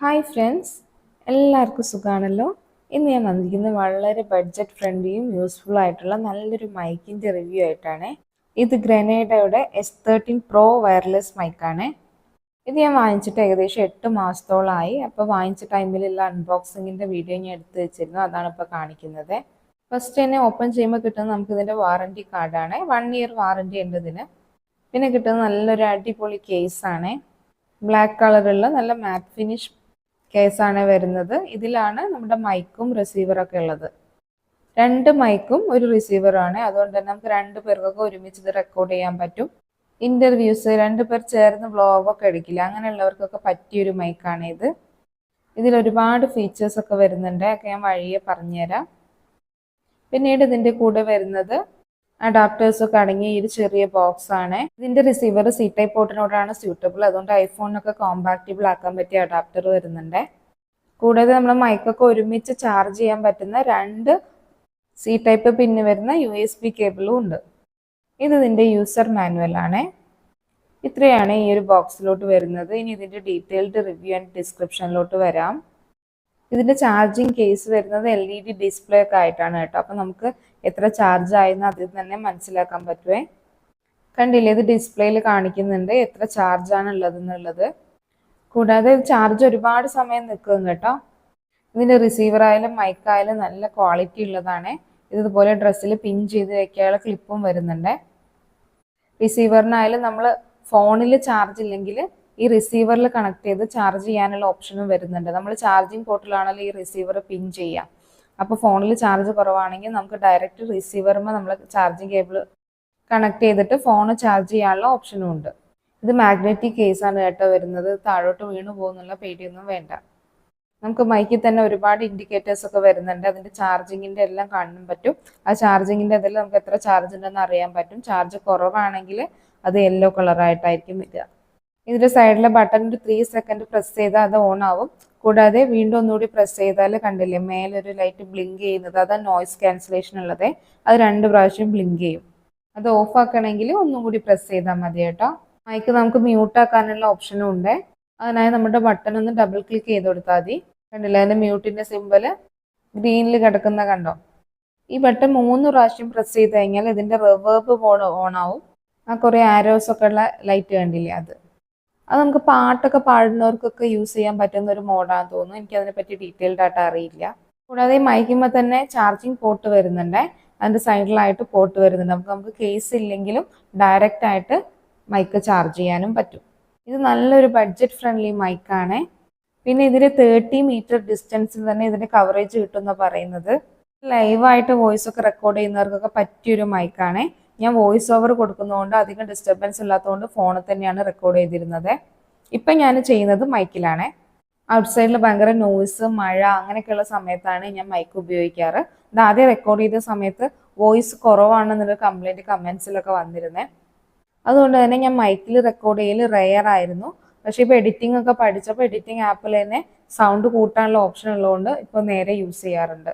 Hi friends എല്ലാവർക്കും സുഖമാണല്ലോ ഇന്ന് ഞാൻ വന്നിരിക്കുന്നത് വളരെ ബഡ്ജറ്റ് ഫ്രണ്ട്ലിയും യൂസ്ഫുൾ ആയിട്ടുള്ള നല്ലൊരു മൈക്കിന്റെ റിവ്യൂ ആയിട്ടാണ്. ഇത് ഗ്രനേഡയുടെ എസ് തേർട്ടീൻ പ്രോ വയർലെസ് മൈക്കാണ് ഇത് ഞാൻ വാങ്ങിച്ചിട്ട് ഏകദേശം എട്ട് മാസത്തോളമായി. അപ്പോൾ വാങ്ങിച്ച ടൈമിലുള്ള അൺബോക്സിങ്ങിന്റെ വീഡിയോ ഞാൻ എടുത്ത് വെച്ചിരുന്നു. അതാണ് ഇപ്പോൾ കാണിക്കുന്നത്. ഫസ്റ്റ് തന്നെ ഓപ്പൺ ചെയ്യുമ്പോൾ കിട്ടുന്നത് നമുക്ക് ഇതിന്റെ വാറന്റി കാർഡാണ് വൺ ഇയർ വാറന്റി ഉണ്ട് ഇതിന്. പിന്നെ കിട്ടുന്നത് നല്ലൊരു അടിപൊളി കേസാണ് ബ്ലാക്ക് കളറുള്ള നല്ല മാറ്റ് ഫിനിഷ് കേസാണ് വരുന്നത്. ഇതിലാണ് നമ്മുടെ മൈക്കും റിസീവറൊക്കെ ഉള്ളത്. രണ്ട് മൈക്കും ഒരു റിസീവറാണ് അതുകൊണ്ട് തന്നെ നമുക്ക് രണ്ട് പേർക്കൊക്കെ ഒരുമിച്ച് ഇത് റെക്കോർഡ് ചെയ്യാൻ പറ്റും. ഇന്റർവ്യൂസ് രണ്ട് പേർ ചേർന്ന് വ്ളോഗൊക്കെ എടുക്കില്ല അങ്ങനെയുള്ളവർക്കൊക്കെ പറ്റിയൊരു മൈക്കാണ് ഇത്. ഇതിൽ ഒരുപാട് ഫീച്ചേഴ്സ് ഒക്കെ വരുന്നുണ്ട്. ഒക്കെ ഞാൻ വഴിയെ പറഞ്ഞുതരാം. പിന്നീട് ഇതിന്റെ കൂടെ വരുന്നത് അഡാപ്റ്റേഴ്സ് ഒക്കെ അടങ്ങിയ ഒരു ചെറിയ ബോക്സ് ആണ്. ഇതിന്റെ റിസീവർ സി ടൈപ്പ് പോർട്ടിനോടാണ് സ്യൂട്ടബിൾ അതുകൊണ്ട് ഐഫോണിനൊക്കെ കോമ്പാക്റ്റബിൾ ആക്കാൻ പറ്റിയ അഡാപ്റ്റർ വരുന്നുണ്ട്. കൂടാതെ നമ്മൾ മൈക്കൊക്കെ ഒരുമിച്ച് ചാർജ് ചെയ്യാൻ പറ്റുന്ന രണ്ട് സി ടൈപ്പ് പിന്ന് വരുന്ന യു എസ് ബി കേബിളും ഉണ്ട്. ഇത് ഇതിന്റെ യൂസർ മാനുവൽ ആണ്. ഇത്രയാണ് ഈ ഒരു ബോക്സിലോട്ട് വരുന്നത്. ഇനി ഇതിന്റെ ഡീറ്റെയിൽഡ് റിവ്യൂ ആൻഡ് ഡിസ്ക്രിപ്ഷനിലോട്ട് വരാം. ഇതിന്റെ ചാർജിങ് കേസ് വരുന്നത് എൽ ഇ ഡി ഡിസ്പ്ലേ ഒക്കെ ആയിട്ടാണ് കേട്ടോ. അപ്പോൾ നമുക്ക് എത്ര ചാർജ് ആയെന്ന് അതിൽ തന്നെ മനസ്സിലാക്കാൻ പറ്റുമേ കണ്ടില്ലേ ഇത് ഡിസ്പ്ലേയിൽ കാണിക്കുന്നുണ്ട് എത്ര ചാർജ് ആണ് ഉള്ളത് എന്നുള്ളത്. കൂടാതെ ചാർജ് ഒരുപാട് സമയം നിൽക്കും കേട്ടോ. ഇതിന്റെ റിസീവർ ആയാലും മൈക്ക് ആയാലും നല്ല ക്വാളിറ്റി ഉള്ളതാണ്. ഇതുപോലെ ഡ്രസ്സിൽ പിൻ ചെയ്ത് വെക്കാനുള്ള ക്ലിപ്പും വരുന്നുണ്ട്. റിസീവറിനായാലും നമ്മൾ ഫോണിൽ ചാർജ് ഇല്ലെങ്കിൽ ഈ റിസീവറിൽ കണക്ട് ചെയ്ത് ചാർജ് ചെയ്യാനുള്ള ഓപ്ഷനും വരുന്നുണ്ട്. നമ്മൾ ചാർജിങ് പോർട്ടിലാണല്ലോ ഈ റിസീവർ പിൻ ചെയ്യുക. അപ്പോൾ ഫോണിൽ ചാർജ് കുറവാണെങ്കിൽ നമുക്ക് ഡയറക്റ്റ് റിസീവറുമ്പോൾ നമ്മൾ ചാർജിങ് കേബിൾ കണക്ട് ചെയ്തിട്ട് ഫോൺ ചാർജ് ചെയ്യാനുള്ള ഓപ്ഷനും ഉണ്ട്. ഇത് മാഗ്നറ്റിക് കേസാണ് കേട്ടോ വരുന്നത്. താഴോട്ട് വീണു പോകുന്നുള്ള പേടിയൊന്നും വേണ്ട. നമുക്ക് മൈക്കിൽ തന്നെ ഒരുപാട് ഇൻഡിക്കേറ്റേഴ്സ് ഒക്കെ വരുന്നുണ്ട്. അതിന്റെ ചാർജിങ്ങിന്റെ എല്ലാം കാണാൻ പറ്റും. ആ ചാർജിങ്ങിന്റെ ഇതിൽ നമുക്ക് എത്ര ചാർജ് ഉണ്ടെന്ന് അറിയാൻ പറ്റും. ചാർജ് കുറവാണെങ്കിൽ അത് യെല്ലോ കളറായിട്ടായിരിക്കും വരിക. ഇതിന്റെ സൈഡിലെ ബട്ടൺ ഒരു ത്രീ സെക്കൻഡ് പ്രസ് ചെയ്താൽ അത് ഓൺ ആവും. കൂടാതെ വീണ്ടും ഒന്നുകൂടി പ്രസ് ചെയ്താൽ കണ്ടില്ലേ മേലൊരു ലൈറ്റ് ബ്ലിങ്ക് ചെയ്യുന്നത് അതാ നോയ്സ് ക്യാൻസലേഷൻ ഉള്ളത്. അത് രണ്ട് പ്രാവശ്യം ബ്ലിങ്ക് ചെയ്യും. അത് ഓഫ് ആക്കണമെങ്കിൽ ഒന്നും കൂടി പ്രസ് ചെയ്താൽ മതി കേട്ടോ. മൈക്ക് നമുക്ക് മ്യൂട്ട് ആക്കാനുള്ള ഓപ്ഷനും ഉണ്ട്. അതിനായി നമ്മുടെ ബട്ടൺ ഒന്ന് ഡബിൾ ക്ലിക്ക് ചെയ്ത് കൊടുത്താൽ മതി. കണ്ടില്ലേ അതിന്റെ മ്യൂട്ടിന്റെ സിമ്പിൾ ഗ്രീനിൽ കിടക്കുന്ന കണ്ടോ? ഈ ബട്ടൺ മൂന്ന് പ്രാവശ്യം പ്രസ് ചെയ്ത് കഴിഞ്ഞാൽ ഇതിന്റെ റിവേർബ് ഓൺ ആവും. ആ കുറേ ആരോസ് ഒക്കെ ഉള്ള ലൈറ്റ് കണ്ടില്ലേ അത്? അത് നമുക്ക് പാട്ടൊക്കെ പാടുന്നവർക്കൊക്കെ യൂസ് ചെയ്യാൻ പറ്റുന്ന ഒരു മോഡാണെന്ന് തോന്നുന്നു. എനിക്ക് അതിനെ പറ്റി ഡീറ്റെയിൽഡ് ആയിട്ട് അറിയില്ല. കൂടാതെ മൈക്കുമ്പോൾ തന്നെ ചാർജിങ് പോർട്ട് വരുന്നുണ്ട്. അതിന്റെ സൈഡിലായിട്ട് പോർട്ട് വരുന്നുണ്ട്. നമുക്ക് നമുക്ക് കേസ് ഇല്ലെങ്കിലും ഡയറക്റ്റ് ആയിട്ട് മൈക്ക് ചാർജ് ചെയ്യാനും പറ്റും. ഇത് നല്ലൊരു ബഡ്ജറ്റ് ഫ്രണ്ട്ലി മൈക്കാണ് പിന്നെ ഇതിന് തേർട്ടി മീറ്റർ ഡിസ്റ്റൻസിൽ തന്നെ ഇതിന് കവറേജ് കിട്ടുമെന്ന് പറയുന്നത്. ലൈവായിട്ട് വോയിസ് ഒക്കെ റെക്കോർഡ് ചെയ്യുന്നവർക്കൊക്കെ പറ്റിയൊരു മൈക്കാണ് ഞാൻ വോയിസ് ഓവർ കൊടുക്കുന്നതുകൊണ്ട് അധികം ഡിസ്റ്റർബൻസ് ഇല്ലാത്തതുകൊണ്ട് ഫോണിൽ തന്നെയാണ് റെക്കോർഡ് ചെയ്തിരുന്നത്. ഇപ്പം ഞാൻ ചെയ്യുന്നത് മൈക്കിലാണ് ഔട്ട്സൈഡിൽ ഭയങ്കര നോയ്സ് മഴ അങ്ങനെയൊക്കെയുള്ള സമയത്താണ് ഞാൻ മൈക്ക് ഉപയോഗിക്കാറ്. ഇത് ആദ്യം റെക്കോർഡ് ചെയ്ത സമയത്ത് വോയിസ് കുറവാണെന്നൊരു കംപ്ലൈന്റ് കമൻസിലൊക്കെ വന്നിരുന്നത് അതുകൊണ്ട് തന്നെ ഞാൻ മൈക്കിൽ റെക്കോർഡ് ചെയ്യൽ റെയർ ആയിരുന്നു. പക്ഷേ ഇപ്പോൾ എഡിറ്റിംഗ് ഒക്കെ പഠിച്ചപ്പോൾ എഡിറ്റിംഗ് ആപ്പിൽ തന്നെ സൗണ്ട് കൂട്ടാനുള്ള ഓപ്ഷൻ ഉള്ളതുകൊണ്ട് ഇപ്പോൾ നേരെ യൂസ് ചെയ്യാറുണ്ട്.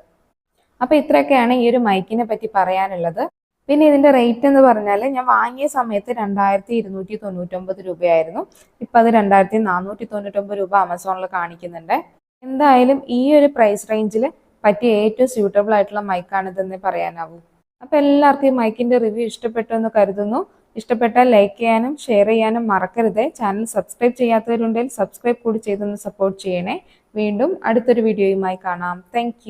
അപ്പോൾ ഇത്രയൊക്കെയാണ് ഈ ഒരു മൈക്കിനെ പറ്റി പറയാനുള്ളത്. പിന്നെ ഇതിന്റെ റേറ്റ് എന്ന് പറഞ്ഞാൽ ഞാൻ വാങ്ങിയ സമയത്ത് രണ്ടായിരത്തി ഇരുന്നൂറ്റി തൊണ്ണൂറ്റൊമ്പത് രൂപയായിരുന്നു. ഇപ്പം അത് രണ്ടായിരത്തി നാനൂറ്റി തൊണ്ണൂറ്റൊമ്പത് രൂപ ആമസോണിൽ കാണിക്കുന്നുണ്ട്. എന്തായാലും ഈ ഒരു പ്രൈസ് റേഞ്ചിൽ പറ്റിയ ഏറ്റവും സ്യൂട്ടബിൾ ആയിട്ടുള്ള മൈക്കാണ് ഇതെന്ന് പറയാനാവൂ. അപ്പോൾ എല്ലാവർക്കും ഈ മൈക്കിന്റെ റിവ്യൂ ഇഷ്ടപ്പെട്ടു എന്ന് കരുതുന്നു. ഇഷ്ടപ്പെട്ടാൽ ലൈക്ക് ചെയ്യാനും ഷെയർ ചെയ്യാനും മറക്കരുത്. ചാനൽ സബ്സ്ക്രൈബ് ചെയ്യാത്തവരുണ്ടെങ്കിൽ സബ്സ്ക്രൈബ് കൂടി ചെയ്തൊന്ന് സപ്പോർട്ട് ചെയ്യണേ. വീണ്ടും അടുത്തൊരു വീഡിയോയുമായി കാണാം. താങ്ക്